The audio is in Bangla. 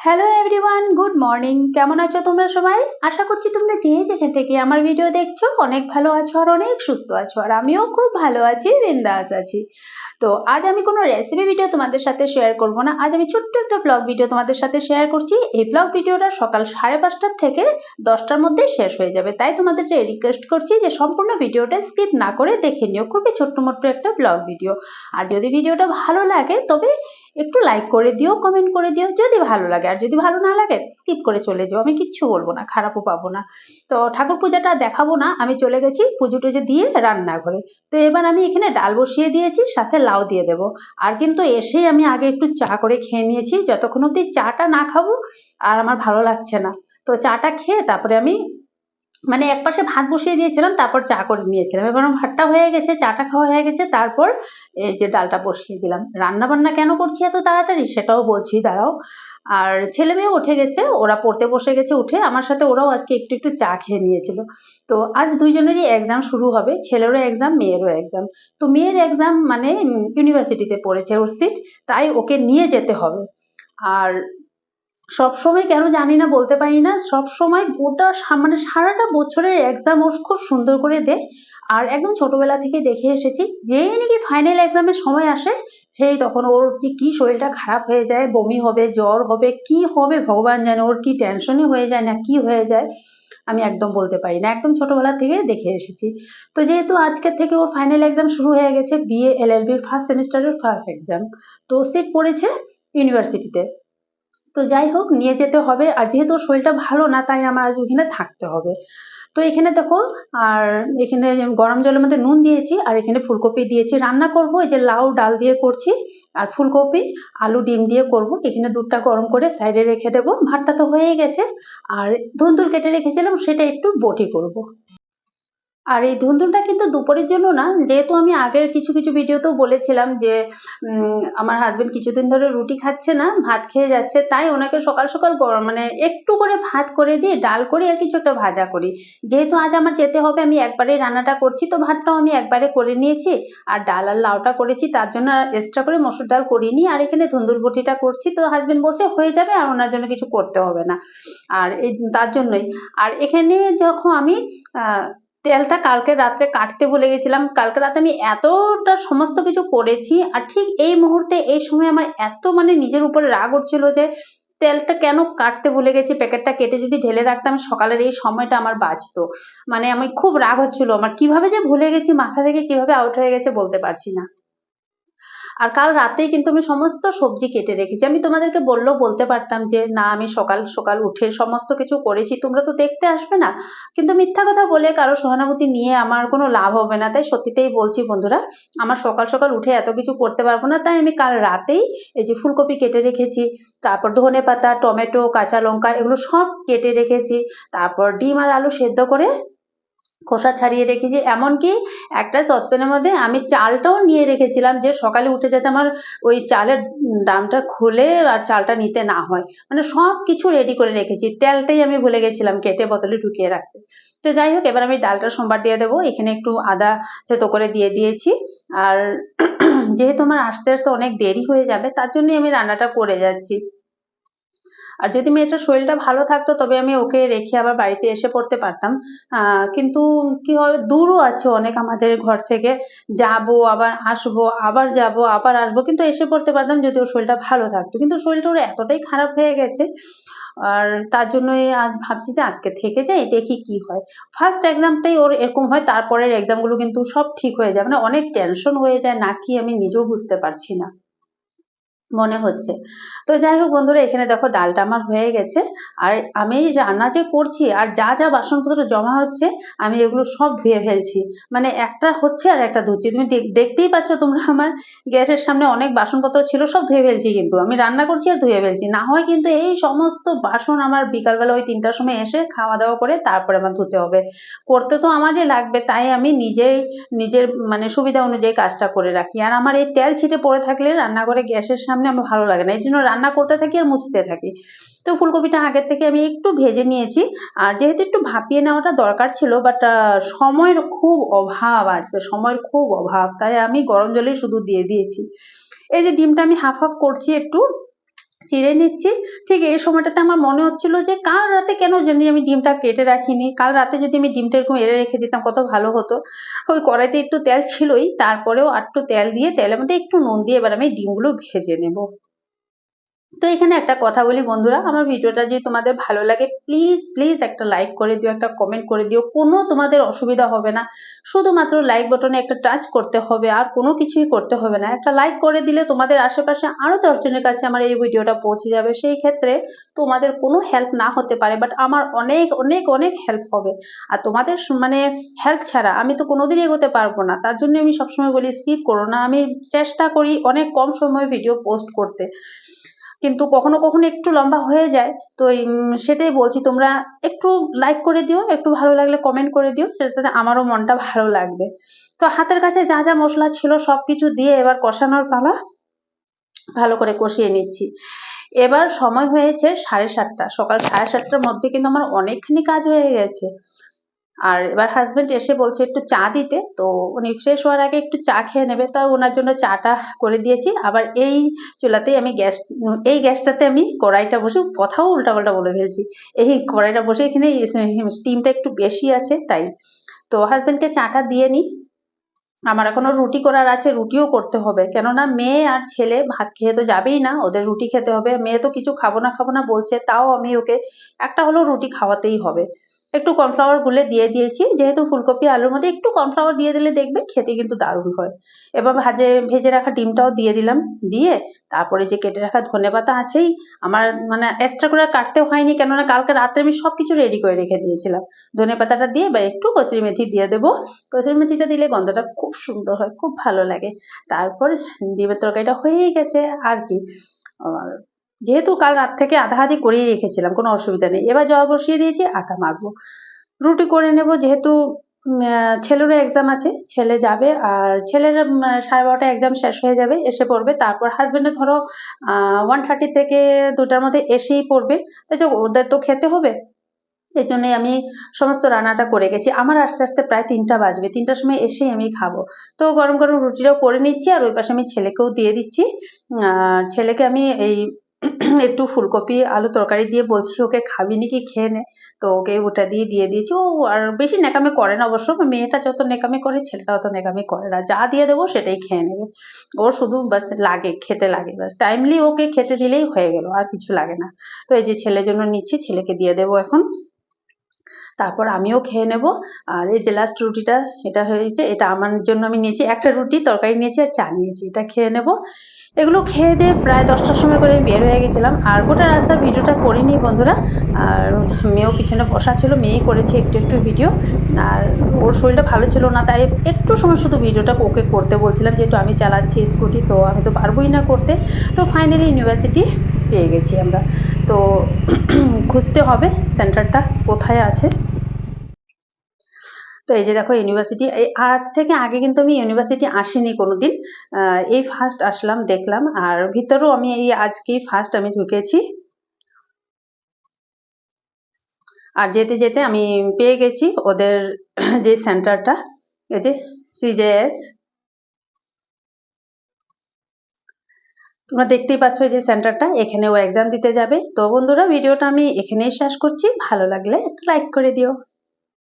হ্যালো এভরিওয়ান গুড মর্নিং কেমন আছো তোমরা সবাই? আশা করছি তোমরা যে যেখান থেকে আমার ভিডিও দেখছ, অনেক ভালো আছো আর অনেক সুস্থ আছো। আর আমিও খুব ভালো আছি, বিন্দাস আছি। তো আজ আমি কোনো রেসিপি ভিডিও তোমাদের সাথে শেয়ার করব না। আজ আমি ছোট্ট একটা ব্লগ ভিডিও তোমাদের সাথে শেয়ার করছি। এই ব্লগ ভিডিওটা সকাল সাড়ে পাঁচটার থেকে দশটার মধ্যে শেষ হয়ে যাবে। তাই তোমাদের রিকোয়েস্ট করছি যে সম্পূর্ণ ভিডিওটা স্কিপ না করে দেখে নিও। খুবই ছোট্ট মোট্ট একটা ব্লগ ভিডিও আর যদি ভিডিওটা ভালো লাগে, তবে একটু লাইক করে দিও কমেন্ট করে দিও, যদি ভালো লাগে। আর যদি ভালো না লাগে স্কিপ করে চলে যাও। আমি কিচ্ছু বলব না, খারাপও পাবো না। তো ঠাকুর পূজাটা দেখাবো না। আমি চলে গেছি পুজো টুজো দিয়ে রান্নাঘরে। তো এবার আমি এখানে ডাল বসিয়ে দিয়েছি, সাথে লাউ দিয়ে দেবো। আর কিন্তু এসেই আমি আগে একটু চা করে খেয়ে নিয়েছি। যতক্ষণ অব্দি চাটা না খাব, আর আমার ভালো লাগছে না। তো চাটা খেয়ে তারপরে আমি মানে এক পাশে ভাত বসিয়ে দিয়েছিলাম, তারপর চা করে নিয়েছিলাম। এবার ভাতটা হয়ে গেছে, চাটা খাওয়া হয়ে গেছে, তারপর এই যে ডালটা বসিয়ে দিলাম। রান্না বান্না কেন করছি এত তাড়াতাড়ি সেটাও বলছি, দাঁড়াও। আর ছেলে মেয়ে উঠে গেছে, ওরা পড়তে বসে গেছে উঠে, আমার সাথে ওরাও আজকে একটু একটু চা খেয়ে নিয়েছিল। তো আজ দুইজনেরই এক্সাম শুরু হবে, ছেলেরও এক্সাম মেয়েরও এক্সাম তো মেয়ের এক্সাম মানে ইউনিভার্সিটিতে পড়েছে ওর সিট তাই ওকে নিয়ে যেতে হবে। আর সব সময় কেন জানি না বলতে পারি না। সব সময় গোটা সা- মানে সারাটা বছরের এক্সাম ও খুব সুন্দর করে দেয় আর একদম ছোটবেলা থেকে দেখে এসেছি যেই নাকি ফাইনাল এক্সামের সময় আসে, সেই তখন ওর যে কি শরীরটা খারাপ হয়ে যায়, বমি হবে, জ্বর হবে, কি হবে ভগবান জানে, ওর কি টেনশনই হয়ে যায় না, কি হয়ে যায়, আমি একদম বলতে পারি না। একদম ছোটবেলা থেকে দেখে এসেছি। তো যেহেতু আজকের থেকে ওর ফাইনাল এক্সাম শুরু হয়ে গেছে বিএ এলএলবির ফার্স্ট সেমিস্টারের ফার্স্ট এক্সাম তো সিট পড়েছে ইউনিভার্সিটিতে তো যাই হোক, নিয়ে যেতে হবে। আর যেহেতু শরীরটা ভালো না, তাই আমার আজ ওখানে থাকতে হবে। তো এখানে দেখো, আর এখানে গরম জলের মধ্যে নুন দিয়েছি, আর এখানে ফুলকপি দিয়েছি। রান্না করব, এই যে লাউ, ডাল দিয়ে করছি, আর ফুলকপি, আলু, ডিম দিয়ে করব। এখানে দুধটা গরম করে সাইডে রেখে দেবো। ভাতটা তো হয়ে গেছে। আর ধুন্দুল কেটে রেখেছিলাম, সেটা একটু বটি করব। আর এই ধুন্দুলটা কিন্তু দুপুরের জন্য না, যেহেতু আমি আগের কিছু কিছু ভিডিওতেও বলেছিলাম যে আমার হাজবেন্ড কিছুদিন ধরে রুটি খাচ্ছে না, ভাত খেয়ে যাচ্ছে, তাই ওনাকে সকাল সকাল গরম মানে একটু করে ভাত করে দিয়ে ডাল করে আর কিছু একটা ভাজা করি। যেহেতু আজ আমার যেতে হবে, আমি একবারে রান্নাটা করছি, তো ভাতটাও আমি একবারে করে নিয়েছি, আর ডাল আর লাউটা করেছি, তার জন্য আর এক্সট্রা করে মসুর ডাল করিনি, আর এখানে ধুন্দুল বটিটা করছি, তো হাজবেন্ড বলছে হয়ে যাবে, আর ওনার জন্য কিছু করতে হবে না। আর এই, তার জন্যই। আর এখানে যখন আমি তেলটা কালকে রাত্রে কাটতে ভুলে গেছিলাম। কালকে রাতে আমি এতটা সমস্ত কিছু করেছি আর ঠিক এই মুহূর্তে, এই সময় আমার এত মানে নিজের উপরে রাগ হচ্ছিল যে, তেলটা কেন কাটতে ভুলে গেছি? প্যাকেটটা কেটে যদি ঢেলে রাখতাম, সকালের এই সময়টা আমার বাঁচতো। মানে আমি খুব রাগ হচ্ছিল। আমার কীভাবে যে ভুলে গেছি, মাথা থেকে কীভাবে আউট হয়ে গেছে বলতে পারছি না। আর কাল রাতেই কিন্তু আমি সমস্ত সবজি কেটে রেখেছি। আমি তোমাদেরকে বললেও বলতে পারতাম যে, না, আমি সকাল সকাল উঠে সমস্ত কিছু করেছি, তোমরা তো দেখতে আসবে না। কিন্তু মিথ্যা কথা বলে কারও সহানুভূতি নিয়ে আমার কোনো লাভ হবে না। তাই সত্যিটাই বলছি বন্ধুরা, আমার সকাল সকাল উঠে এত কিছু করতে পারব না। তাই আমি কাল রাতেই এই যে ফুলকপি কেটে রেখেছি, তারপর ধনে পাতা, টমেটো, কাঁচা লঙ্কা, এগুলো সব কেটে রেখেছি, তারপর ডিম আর আলু সেদ্ধ করে খোসা ছাড়িয়ে রেখেছি। এমনকি একটা সসপ্যানের মধ্যে আমি চালটাও নিয়ে রেখেছিলাম যে সকালে উঠে যাতে আমার ওই চালের দামটা খুলে আর চালটা নিতে না হয়। মানে সব কিছু রেডি করে রেখেছি। তেলটাই আমি ভুলে গেছিলাম কেটে বোতলে ঢুকিয়ে রাখতে। তো যাই হোক, এবার আমি ডালটা সোমবার দিয়ে দেবো। এখানে একটু আদা থেতো করে দিয়ে দিয়েছি। আর যেহেতু আমার আসতে আসতে অনেক দেরি হয়ে যাবে, তার জন্যই আমি রান্নাটা করে যাচ্ছি। আর যদি মেয়েটার শরীরটা ভালো থাকতো, তবে আমি ওকে রেখে আবার বাড়িতে এসে পড়তে পারতাম। কিন্তু কি হয়, দূরও আছে অনেক আমাদের ঘর থেকে। যাব, আবার আসব, আবার যাব, আবার আসব, কিন্তু এসে পড়তে পারতাম যদি ওর শরীরটা ভালো থাকতো। কিন্তু শরীরটা ওর এতটাই খারাপ হয়ে গেছে। আর তার জন্যই আজ ভাবছি যে আজকে থেকে যাই, দেখি কি হয়। ফার্স্ট এক্সামটাই ওর এরকম হয়, তারপরের এক্সামগুলো কিন্তু সব ঠিক হয়ে যায়। মানে অনেক টেনশন হয়ে যায়, না কি আমি নিজেও বুঝতে পারছি না। মনে হচ্ছে। তো যাই হোক বন্ধুরা, এখানে দেখো ডালটা আমার হয়ে গেছে। আর আমি রান্না যে করছি আর যা যা বাসনপত্র জমা হচ্ছে, আমি এগুলো সব ধুয়ে ফেলছি। মানে একটা হচ্ছে আর একটা ধুচ্ছি। তুমি দেখতেই পাচ্ছ তোমরা আমার গ্যাসের সামনে অনেক বাসনপত্র ছিল, সব ধুয়ে ফেলছি কিন্তু। আমি রান্না করছি আর ধুয়ে ফেলছি। না হয় কিন্তু এই সমস্ত বাসন আমার বিকালবেলা ওই তিনটার সময় এসে খাওয়া দাওয়া করে তারপরে আমার ধুতে হবে। করতে তো আমারই লাগবে, তাই আমি নিজেই, নিজের মানে সুবিধা অনুযায়ী কাজটা করে রাখি। আর আমার এই তেল ছিটে পড়ে থাকলে রান্নাঘরে গ্যাসের সামনে আমার ভালো লাগে না। এই জন্য রান্না করতে থাকি আর মুছতে থাকি। তো ফুলকপিটা আগের থেকে আমি একটু ভেজে নিয়েছি। আর যেহেতু একটু ভাপিয়ে নেওয়াটা দরকার ছিল বাট সময়ের খুব অভাব আজকে, সময়ের খুব অভাব। তাই আমি গরম জলেই শুধু দিয়ে দিয়েছি। এই যে ডিমটা আমি হাফ হাফ করছি একটু চিড়ে নিচ্ছি। ঠিক এই সময়টাতে আমার মনে হচ্ছিল যে, কাল রাতে কেন জানি আমি ডিমটা কেটে রাখিনি। কাল রাতে যদি আমি ডিমটা এরকম এড়ে রেখে দিতাম, কত ভালো হতো। ওই কড়াইতে একটু তেল ছিলই, তারপরেও একটু তেল দিয়ে, তেলের মধ্যে একটু নুন দিয়ে এবার আমি ডিমগুলো ভেজে নেব। তো এখানে একটা কথা বলি বন্ধুরা, আমার ভিডিওটা যদি তোমাদের ভালো লাগে প্লিজ প্লিজ একটা লাইক করে দিও, একটা কমেন্ট করে দিও, কোনো তোমাদের অসুবিধা হবে না। শুধুমাত্র লাইক বটনে একটা টাচ করতে হবে, আর কোনো কিছুই করতে হবে না। একটা লাইক করে দিলে তোমাদের আশেপাশে আরও দশজনের কাছে আমার এই ভিডিওটা পৌঁছে যাবে। সেই ক্ষেত্রে তোমাদের কোনো হেল্প না হতে পারে বাট আমার অনেক অনেক অনেক হেল্প হবে। আর তোমাদের মানে হেল্প ছাড়া আমি তো কোনোদিন এগোতে পারব না। তার জন্য আমি সবসময় বলি স্কিপ করো না। আমি চেষ্টা করি অনেক কম সময়ে ভিডিও পোস্ট করতে। কিন্তু কখনো কখনো একটু লম্বা হয়ে যায়। তো সেটাই বলছি, তোমরা একটু লাইক করে দিও, একটু ভালো লাগলে কমেন্ট করে দিও, সেটাতে আমারও মনটা ভালো লাগবে। তো হাতের কাছে যা যা মশলা ছিল সবকিছু দিয়ে এবার কষানোর পালা ভালো করে কষিয়ে নিচ্ছি। এবার সময় হয়েছে সাড়ে সাতটা, সকাল সাড়ে সাতটার মধ্যে কিন্তু আমার অনেকখানি কাজ হয়ে গেছে। আর এবার হাজবেন্ড এসে বলছে একটু চা দিতে। তো উনি ফ্রেশ হওয়ার আগে একটু চা খেয়ে নেবে। তাই ওনার জন্য চাটা করে দিয়েছি। আবার এই চুলাতেই আমি গ্যাস, এই গ্যাসটাতে আমি কড়াইটা বসে কথাও উল্টাপাল্টা বলে ফেলছি। এই কড়াইটা বসে এখানে স্টিমটা একটু বেশি আছে, তাই। তো হাজবেন্ডকে চাটা দিয়ে নিই। আমার এখনও রুটি করার আছে, রুটিও করতে হবে। কেননা মেয়ে আর ছেলে ভাত খেয়ে তো যাবেই না, ওদের রুটি খেতে হবে। মেয়ে তো কিছু খাব না খাব না বলছে, তাও আমি ওকে একটা হলেও রুটি খাওয়াতেই হবে। একটু কর্নফ্লাওয়ার গুলে দিয়ে দিয়েছি। যেহেতু ফুলকপি, আলুর মধ্যে একটু কর্নফ্লাওয়ার দিয়ে দিলে দেখবে খেতে কিন্তু দারুণ হয়। এবার ভাজে, ভেজে রাখা ডিমটাও দিয়ে দিলাম। দিয়ে তারপরে যে কেটে রাখা ধনেপাতা আছেই, আমার মানে এক্সট্রা করে কাটতে হয়নি কেননা কালকে রাত্রে আমি সবকিছু রেডি করে রেখে দিয়েছিলাম। ধনেপাতাটা দিয়ে এবার একটু কচুরি মেথি দিয়ে দেবো। কচুরি মেথিটা দিলে গন্ধটা খুব সুন্দর হয়, খুব ভালো লাগে। তারপর ডিমের তরকারিটা হয়েই গেছে। আর কি? যেহেতু কাল রাত থেকে আধা আধি করেই রেখেছিলাম, কোনো অসুবিধা নেই। এবার জল বসিয়ে দিয়েছি, আটা মাখবো। রুটি করে নেব, যেহেতু ছেলেরও এক্সাম আছে, ছেলে যাবে, আর ছেলের সাড়ে বারোটা এক্সাম শেষ হয়ে যাবে, এসে পড়বে। তারপর হাজবেন্ডের ধরো ওয়ান থার্টি থেকে দুটার মধ্যে এসেই পড়বে। তাই ওদের তো খেতে হবে। এই জন্যই আমি সমস্ত রান্নাটা করে গেছি। আমার আস্তে আস্তে প্রায় তিনটা বাজবে। তিনটার সময় এসেই আমি খাব। তো গরম গরম রুটিটাও করে নিচ্ছি, আর ওই পাশে আমি ছেলেকেও দিয়ে দিচ্ছি। ছেলেকে আমি এই একটু ফুলকপি, আলু তরকারি দিয়ে বলছি, ওকে খাবি নাকি? খেয়ে নে। তো ওকে ওটা দিয়ে দিয়ে দিয়েছি। ও আর বেশি নেকামি করে না অবশ্য। মেয়েটা যত নেকামি করে, ছেলেটা অত নেকামি করে না। যা দিয়ে দেবো সেটাই খেয়ে নেবে। ওর শুধু বাস লাগে, খেতে লাগে বাস। টাইমলি ওকে খেতে দিলেই হয়ে গেল, আর কিছু লাগে না। তো এই যে ছেলের জন্য নিচ্ছি, ছেলেকে দিয়ে দেবো এখন। তারপর আমিও খেয়ে নেব। আর এই যে লাস্ট রুটিটা, এটা হয়েছে, এটা আমার জন্য আমি নিয়েছি। একটা রুটি তরকারি নিয়েছি আর চা নিয়েছি, এটা খেয়ে নেব। এগুলো খেয়ে দিয়ে প্রায় দশটার সময় করে আমি বের হয়ে গেছিলাম। আর গোটা রাস্তার ভিডিওটা করিনি বন্ধুরা। আর মেয়েও পিছনে বসা ছিল, মেয়েই করেছে একটু একটু ভিডিও। আর ওর শরীরটা ভালো ছিল না, তাই একটু সময় শুধু ভিডিওটা ওকে করতে বলছিলাম যেহেতু আমি চালাচ্ছি স্কুটি, তো আমি তো পারবোই না করতে। তো ফাইনালি ইউনিভার্সিটি পেয়ে গেছি আমরা। তো খুঁজতে হবে সেন্টারটা কোথায় আছে? তো এই যে দেখো ইউনিভার্সিটি আজ থেকে আগে কিন্তু আমি ইউনিভার্সিটি আসিনি কোনোদিন। আহ, এই ফার্স্ট আসলাম দেখলাম আর ভিতরেও আমি এই আজকেই ফার্স্ট আমি ঢুকেছি। আর যেতে যেতে আমি পেয়ে গেছি ওদের যে সেন্টারটা এই যে সিজেএস তোমরা দেখতেই পাচ্ছ যে সেন্টারটা এখানে ও এক্সাম দিতে যাবে। তো বন্ধুরা ভিডিওটা আমি এখানেই শেষ করছি। ভালো লাগলে একটা লাইক করে দিও।